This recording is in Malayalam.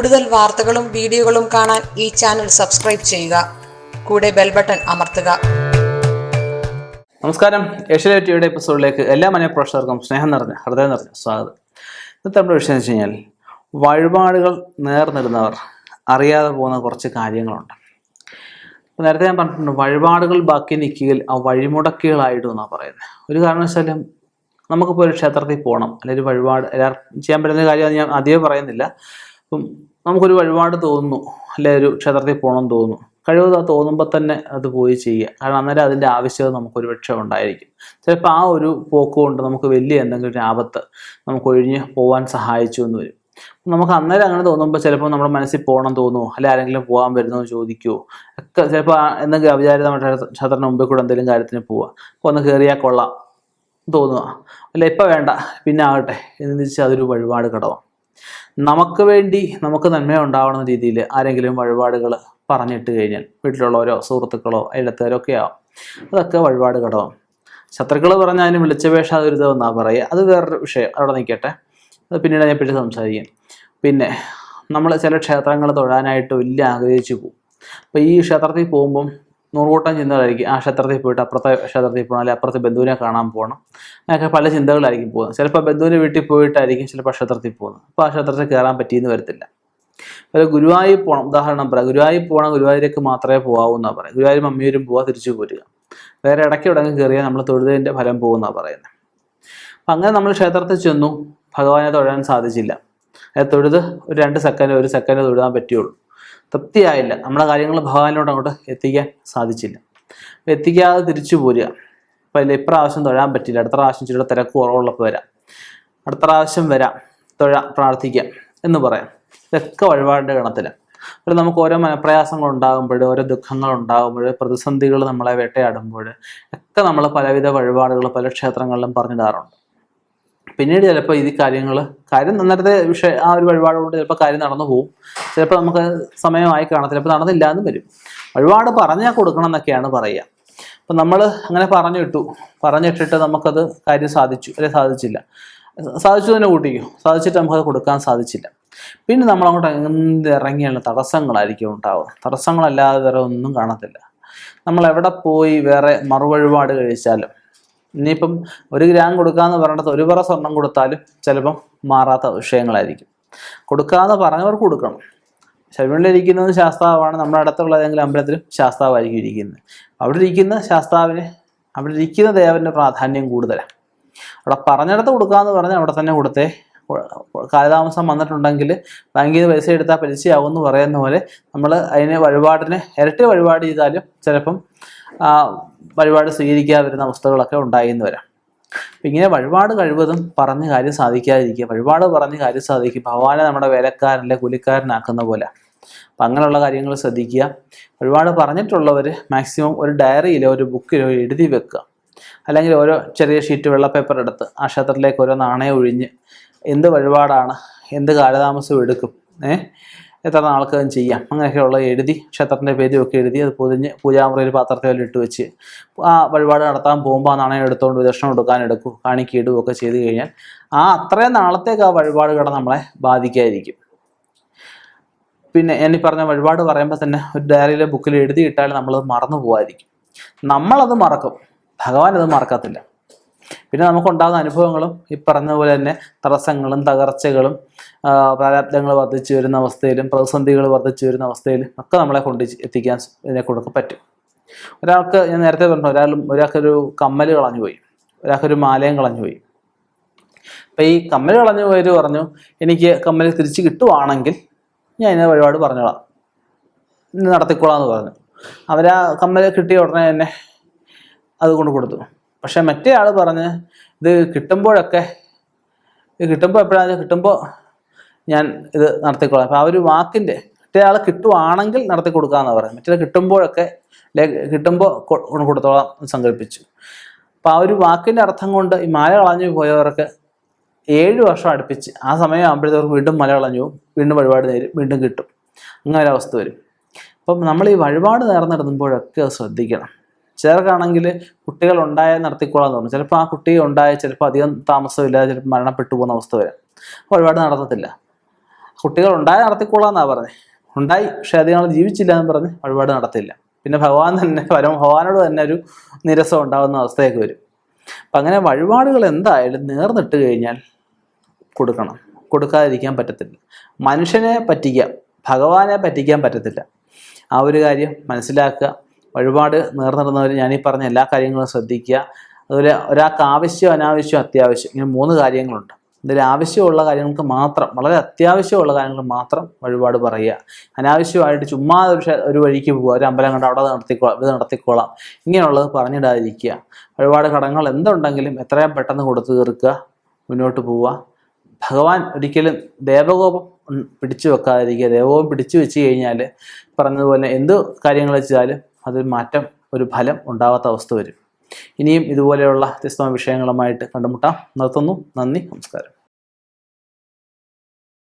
കൂടുതൽ വാർത്തകളും വീഡിയോകളും കാണാൻ ഈ ചാനൽ സബ്സ്ക്രൈബ് ചെയ്യുക. കൂടെ ബെൽ ബട്ടൺ അമർത്തുക. നമസ്കാരം. ഏഷ്യ ടിയുടെ എപ്പിസോഡിലേക്ക് എല്ലാ മനപ്രേക്ഷകർക്കും സ്നേഹം നിറഞ്ഞ ഹൃദയം നിറഞ്ഞ സ്വാഗതം. ഇന്നത്തെ നമ്മുടെ വിഷയം എന്ന് വെച്ച് കഴിഞ്ഞാൽ വഴിപാടുകൾ നേർന്നിരുന്നവർ അറിയാതെ പോകുന്ന കുറച്ച് കാര്യങ്ങളുണ്ട്. നേരത്തെ ഞാൻ പറഞ്ഞിട്ടുണ്ട് വഴിപാടുകൾ ബാക്കി നിൽക്കുകയിൽ ആ വഴിമുടക്കികളായിട്ടും എന്നാണ് പറയുന്നത്. ഒരു കാരണവശാലും നമുക്കിപ്പോൾ ഒരു ക്ഷേത്രത്തിൽ പോകണം. അല്ലെങ്കിൽ ഒരു വഴിപാട് എല്ലാവർക്കും ചെയ്യാൻ പറ്റുന്ന കാര്യം ഞാൻ അധികം പറയുന്നില്ല. അപ്പം നമുക്കൊരു വഴിപാട് തോന്നുന്നു. അല്ലെ ഒരു ക്ഷേത്രത്തിൽ പോകണം തോന്നുന്നു. കഴിവത് ആ തോന്നുമ്പോൾ തന്നെ അത് പോയി ചെയ്യുക. കാരണം അന്നേരം അതിന്റെ ആവശ്യകത നമുക്കൊരു പക്ഷേ ഉണ്ടായിരിക്കും. ചിലപ്പോൾ ആ ഒരു പോക്ക് കൊണ്ട് നമുക്ക് വലിയ എന്തെങ്കിലും ആപത്ത് നമുക്ക് ഒഴിഞ്ഞ് പോകാൻ സഹായിച്ചു എന്ന് വരും. നമുക്ക് അന്നേരം അങ്ങനെ തോന്നുമ്പോൾ ചിലപ്പോൾ നമ്മുടെ മനസ്സിൽ പോകണം തോന്നുമോ അല്ലെ ആരെങ്കിലും പോകാൻ വരുന്നോ ചോദിക്കുമോ ഒക്കെ ചിലപ്പോൾ എന്തെങ്കിലും അവിചാരിത നമ്മുടെ ക്ഷേത്രത്തിന് മുമ്പിൽ കൂടെ എന്തെങ്കിലും കാര്യത്തിന് പോവുക അപ്പോൾ ഒന്ന് കയറിയാൽ കൊള്ളാം തോന്നുക അല്ല ഇപ്പം വേണ്ട. പിന്നെ ആകട്ടെ. എന്ന് വെച്ചാൽ അതൊരു വഴിപാട് കടവാണ് നമുക്ക് വേണ്ടി നമുക്ക് നന്മ ഉണ്ടാവുന്ന രീതിയിൽ ആരെങ്കിലും വഴിപാടുകൾ പറഞ്ഞിട്ട് കഴിഞ്ഞാൽ വീട്ടിലുള്ളവരോ സുഹൃത്തുക്കളോ അയലത്തുകാരോ ഒക്കെ ആവും. അതൊക്കെ വഴിപാട് ഘടകം ശത്രുക്കൾ പറഞ്ഞാൽ അതിന് വിളിച്ചപേക്ഷ എന്നാ പറയുക. അത് വേറൊരു വിഷയം. അവിടെ നിൽക്കട്ടെ. അത് പിന്നീട് അതിനെപ്പറ്റി സംസാരിക്കും. പിന്നെ നമ്മൾ ചില ക്ഷേത്രങ്ങൾ തൊഴാനായിട്ട് വലിയ ആഗ്രഹിച്ചു പോകും. അപ്പോൾ ഈ ക്ഷേത്രത്തിൽ പോകുമ്പം നൂറുകൂട്ടം ചിന്തകളായിരിക്കും. ആ ക്ഷേത്രത്തിൽ പോയിട്ട് അപ്പുറത്തെ ക്ഷേത്രത്തിൽ പോകണം അല്ലെങ്കിൽ അപ്പുറത്തെ ബന്ധുവിനെ കാണാൻ പോകണം. അങ്ങനെയൊക്കെ പല ചിന്തകളായിരിക്കും പോകുന്നത്. ചിലപ്പോൾ ബന്ധുവിന്റെ വീട്ടിൽ പോയിട്ടായിരിക്കും ചിലപ്പോൾ ക്ഷേത്രത്തിൽ പോകുന്നത്. അപ്പോൾ ആ ക്ഷേത്രത്തിൽ കയറാൻ പറ്റിയെന്ന് വരത്തില്ല. അതുപോലെ ഗുരുവായൂർ പോകണം. ഉദാഹരണം പറയാം. ഗുരുവായൂർ പോകണം ഗുരുവായൂരേക്ക് മാത്രമേ പോകാവൂ എന്നാണ് പറയുന്നത് ഗുരുവായൂർ മമ്മിയൂരും പോവാ തിരിച്ചു പോരുക. വേറെ ഇടയ്ക്ക് ഇടങ്ങ് കയറിയാൽ നമ്മൾ തൊഴുതതിന്റെ ഫലം പോകുമെന്നാണ് പറയുന്നത്. അപ്പം അങ്ങനെ നമ്മൾ ക്ഷേത്രത്തിൽ ചെന്നു. ഭഗവാനെ തൊഴാൻ സാധിച്ചില്ല. അതായത് തൊഴുത് ഒരു രണ്ട് സെക്കൻഡ് ഒരു സെക്കൻഡ് തൊഴുതാൻ പറ്റുള്ളൂ തൃപ്തിയായില്ല. നമ്മുടെ കാര്യങ്ങൾ ഭഗവാനിലോട്ട് അങ്ങോട്ട് എത്തിക്കാൻ സാധിച്ചില്ല. എത്തിക്കാതെ തിരിച്ചു പോരുക. ഇല്ല ഇപ്രാവശ്യം തൊഴാൻ പറ്റില്ല. അടുത്ത പ്രാവശ്യം ചില തിരക്ക് കുറവുള്ളപ്പോൾ വരാം. അടുത്ത പ്രാവശ്യം വരാം. തൊഴ പ്രാർത്ഥിക്കാം എന്ന് പറയാം. ഇതൊക്കെ വഴിപാടിന്റെ ഗണത്തിലാണ് അപ്പോൾ നമുക്ക് ഓരോ മനപ്രയാസങ്ങൾ ഉണ്ടാകുമ്പോൾ ഓരോ ദുഃഖങ്ങൾ ഉണ്ടാകുമ്പോൾ പ്രതിസന്ധികൾ നമ്മളെ വേട്ടയാടുമ്പോൾ ഒക്കെ നമ്മൾ പലവിധ വഴിപാടുകൾ പല ക്ഷേത്രങ്ങളിലും പറഞ്ഞിടാറുണ്ട് പിന്നീട് ചിലപ്പോൾ ഈ കാര്യങ്ങൾ കാര്യം നേരത്തെ വിഷയ ആ ഒരു വഴിപാടുകൊണ്ട് ചിലപ്പോൾ കാര്യം നടന്നു പോകും ചിലപ്പോൾ നമുക്ക് സമയമായി കാണാം ചിലപ്പോൾ നടന്നില്ല എന്നും വരും. വഴിപാട് പറഞ്ഞാൽ കൊടുക്കണം എന്നൊക്കെയാണ് പറയുക. അപ്പം നമ്മൾ അങ്ങനെ പറഞ്ഞിട്ടു. പറഞ്ഞിട്ടിട്ട് നമുക്കത് കാര്യം സാധിച്ചു. അല്ലെ സാധിച്ചില്ല. സാധിച്ചു തന്നെ കൂട്ടിക്കും. സാധിച്ചിട്ട് നമുക്കത് കൊടുക്കാൻ സാധിച്ചില്ല. പിന്നെ നമ്മൾ അങ്ങോട്ട് എന്തിറങ്ങിയുള്ള തടസ്സങ്ങളായിരിക്കും ഉണ്ടാവുക. തടസ്സങ്ങളല്ലാതെ വേറെ ഒന്നും കാണത്തില്ല. നമ്മൾ എവിടെ പോയി വേറെ മറുവഴിപാട് കഴിച്ചാലും ഇനിയിപ്പം ഒരു ഗ്രാം കൊടുക്കാന്ന് പറഞ്ഞിടത്ത് ഒരു പറ സ്വർണം കൊടുത്താലും ചിലപ്പം മാറാത്ത വിഷയങ്ങളായിരിക്കും. കൊടുക്കാന്ന് പറഞ്ഞവർക്ക് കൊടുക്കണം. ശബരിമലയിലിരിക്കുന്നത് ശാസ്താവാണ്. നമ്മുടെ അടുത്തുള്ള ഏതെങ്കിലും അമ്പലത്തിലും ശാസ്താവായിരിക്കും ഇരിക്കുന്നത്. അവിടെ ഇരിക്കുന്ന ശാസ്താവിന് അവിടെ ഇരിക്കുന്ന ദേവന്റെ പ്രാധാന്യം കൂടുതലാണ് അവിടെ പറഞ്ഞിടത്ത് കൊടുക്കാന്ന് പറഞ്ഞാൽ അവിടെ തന്നെ കൊടുത്തേ കാലതാമസം വന്നിട്ടുണ്ടെങ്കിൽ ബാങ്കിൽ പൈസ എടുത്താൽ പലിശയാവും എന്ന് പറയുന്ന പോലെ നമ്മൾ അതിനെ വഴിപാടിന് ഇരട്ടി വഴിപാട് ചെയ്താലും ചിലപ്പം വഴിപാട് സ്വീകരിക്കാതെ വരുന്ന അവസ്ഥകളൊക്കെ ഉണ്ടായിന്ന് വരാം. അപ്പം ഇങ്ങനെ വഴിപാട് കഴിവതും പറഞ്ഞ് കാര്യം സാധിക്കാതിരിക്കുക വഴിപാട് പറഞ്ഞ് കാര്യം സാധിക്കും. ഭഗവാനെ നമ്മുടെ വേലക്കാരനെ കുലിക്കാരനാക്കുന്ന പോലെ. അപ്പം അങ്ങനെയുള്ള കാര്യങ്ങൾ ശ്രദ്ധിക്കുക. വഴിപാട് പറഞ്ഞിട്ടുള്ളവർ മാക്സിമം ഒരു ഡയറിയിലോ ഒരു ബുക്കിലോ എഴുതി വെക്കുക. അല്ലെങ്കിൽ ഓരോ ചെറിയ ഷീറ്റ് വെള്ള പേപ്പർ എടുത്ത് ആ ക്ഷേത്രത്തിലേക്ക് ഓരോ നാണയം ഒഴിഞ്ഞ് എന്ത് വഴിപാടാണ് എന്ത് കാലതാമസം എടുക്കും ഏഹ് എത്ര നാൾക്കതും ചെയ്യാം? അങ്ങനെയൊക്കെയുള്ള എഴുതി ക്ഷേത്രത്തിന്റെ പേരുമൊക്കെ എഴുതി അത് പൊതിഞ്ഞ് പൂജാമുറിയിൽ പാത്രത്തിൽ ഇട്ട് വെച്ച് ആ വഴിപാട് നടത്താൻ പോകുമ്പോൾ ആ നാണയം എടുത്തുകൊണ്ട് ദർശനം കൊടുക്കാൻ എടുക്കും കാണിക്ക് ഇടുകയൊക്കെ ചെയ്ത് കഴിഞ്ഞാൽ ആ അത്രയും നാളത്തേക്ക് ആ വഴിപാട് കട നമ്മളെ ബാധിക്കാതിരിക്കും. പിന്നെ എന്നീ പറഞ്ഞ വഴിപാട് പറയുമ്പോൾ തന്നെ ഒരു ഡയറിയിലെ ബുക്കിൽ എഴുതിയിട്ടാൽ നമ്മളത് മറന്നു പോകാതിരിക്കും നമ്മളത് മറക്കും. ഭഗവാൻ അത് മറക്കത്തില്ല. പിന്നെ നമുക്കുണ്ടാകുന്ന അനുഭവങ്ങളും ഈ പറഞ്ഞ പോലെ തന്നെ തടസ്സങ്ങളും തകർച്ചകളും പ്രാരാബ്ദങ്ങൾ വർദ്ധിച്ചു വരുന്ന അവസ്ഥയിലും പ്രതിസന്ധികൾ വർദ്ധിച്ചു വരുന്ന അവസ്ഥയിലും ഒക്കെ നമ്മളെ കൊണ്ട് എത്തിക്കാൻ ഇതിനെ കൊടുക്കാൻ പറ്റും. ഒരാൾക്ക് ഞാൻ നേരത്തെ പറഞ്ഞു ഒരാൾ ഒരാൾക്കൊരു കമ്മൽ കളഞ്ഞുപോയി ഒരാൾക്കൊരു മാലയും കളഞ്ഞുപോയി അപ്പം ഈ കമ്മൽ കളഞ്ഞു പോയവർ പറഞ്ഞു എനിക്ക് കമ്മൽ തിരിച്ച് കിട്ടുവാണെങ്കിൽ ഞാൻ ഇതിനെ വഴിപാട് പറഞ്ഞോളാം. നടത്തിക്കോളാം എന്ന് പറഞ്ഞു. അവരാ കമ്മൽ കിട്ടിയ ഉടനെ തന്നെ അത് കൊണ്ട് കൊടുത്തു. പക്ഷെ മറ്റേ ആൾ പറഞ്ഞ് ഇത് കിട്ടുമ്പോഴൊക്കെ ഇത് കിട്ടുമ്പോൾ എപ്പോഴാണ് കിട്ടുമ്പോൾ ഞാൻ ഇത് നടത്തിക്കൊള്ളാം അപ്പം ആ ഒരു വാക്കിന്റെ മറ്റേ ആൾ കിട്ടുവാണെങ്കിൽ നടത്തി കൊടുക്കാമെന്ന് പറയാം മറ്റേ കിട്ടുമ്പോഴൊക്കെ കിട്ടുമ്പോൾ കൊടുത്തോളാം സങ്കല്പിച്ചു. അപ്പം ആ ഒരു വാക്കിന്റെ അർത്ഥം കൊണ്ട് ഈ മല കളഞ്ഞു പോയവർക്ക് ഏഴ് വർഷം അടുപ്പിച്ച് ആ സമയം ആകുമ്പോഴത്തേക്ക് വീണ്ടും മല കളഞ്ഞു വീണ്ടും വഴിപാട് നേരും വീണ്ടും കിട്ടും. അങ്ങനെ ഒരു അവസ്ഥ വരും. അപ്പം നമ്മൾ ഈ വഴിപാട് നേർന്നിടുമ്പോഴൊക്കെ ശ്രദ്ധിക്കണം. ചിലർക്കാണെങ്കിൽ കുട്ടികൾ ഉണ്ടായ നടത്തിക്കോളാന്ന് തോന്നും ചിലപ്പോൾ ആ കുട്ടി ഉണ്ടായ ചിലപ്പോൾ അധികം താമസമില്ലാതെ ചിലപ്പോൾ മരണപ്പെട്ടു പോകുന്ന അവസ്ഥ വരാം. ഒരുപാട് നടത്തത്തില്ല. കുട്ടികൾ ഉണ്ടായ നടത്തിക്കൊള്ളാന്നാ പറഞ്ഞത് ഉണ്ടായി പക്ഷെ അധികം ജീവിച്ചില്ല എന്ന് പറഞ്ഞ് ഒരുപാട് നടത്തില്ല. പിന്നെ ഭഗവാൻ തന്നെ പരമ ഭഗവാനോട് തന്നെ ഒരു നിരസം ഉണ്ടാകുന്ന അവസ്ഥയൊക്കെ വരും. അപ്പം അങ്ങനെ വഴിപാടുകൾ എന്തായാലും നേർന്നിട്ട് കഴിഞ്ഞാൽ കൊടുക്കണം. കൊടുക്കാതിരിക്കാൻ പറ്റത്തില്ല. മനുഷ്യനെ പറ്റിക്കാം ഭഗവാനെ പറ്റിക്കാൻ പറ്റത്തില്ല. ആ ഒരു കാര്യം മനസ്സിലാക്കുക. വഴിപാട് നേർന്നിടുന്നവർ ഞാനീ പറഞ്ഞ എല്ലാ കാര്യങ്ങളും ശ്രദ്ധിക്കുക. അതുപോലെ ഒരാൾക്ക് ആവശ്യം അനാവശ്യം അത്യാവശ്യം ഇങ്ങനെ മൂന്ന് കാര്യങ്ങളുണ്ട്. ഇതിൽ ആവശ്യമുള്ള കാര്യങ്ങൾക്ക് മാത്രം വളരെ അത്യാവശ്യമുള്ള കാര്യങ്ങൾ മാത്രം വഴിപാട് പറയുക. അനാവശ്യമായിട്ട് ചുമ്മാ ഒരു ഒരു വഴിക്ക് പോവുക ഒരു അമ്പലം കണ്ട് അവിടെ നടത്തിക്കോളാം ഇത് നടത്തിക്കോളാം ഇങ്ങനെയുള്ളത് പറഞ്ഞിടാതിരിക്കുക. വഴിപാട് കടങ്ങൾ എന്തുണ്ടെങ്കിലും എത്രയും പെട്ടെന്ന് കൊടുത്തു തീർക്കുക മുന്നോട്ട് പോവുക. ഭഗവാൻ ഒരിക്കലും ദേവകോപം പിടിച്ചു വെക്കാതിരിക്കുക. ദേവകോപം പിടിച്ചു വെച്ച് കഴിഞ്ഞാൽ പറഞ്ഞതുപോലെ എന്ത് കാര്യങ്ങൾ വെച്ചാലും അതിൽ മാറ്റം ഒരു ഫലം ഉണ്ടാവാത്ത അവസ്ഥ വരും. ഇനിയും ഇതുപോലെയുള്ള വ്യത്യസ്തമായ വിഷയങ്ങളുമായിട്ട് കണ്ടുമുട്ടാം. നിർത്തുന്നു. നന്ദി. നമസ്കാരം.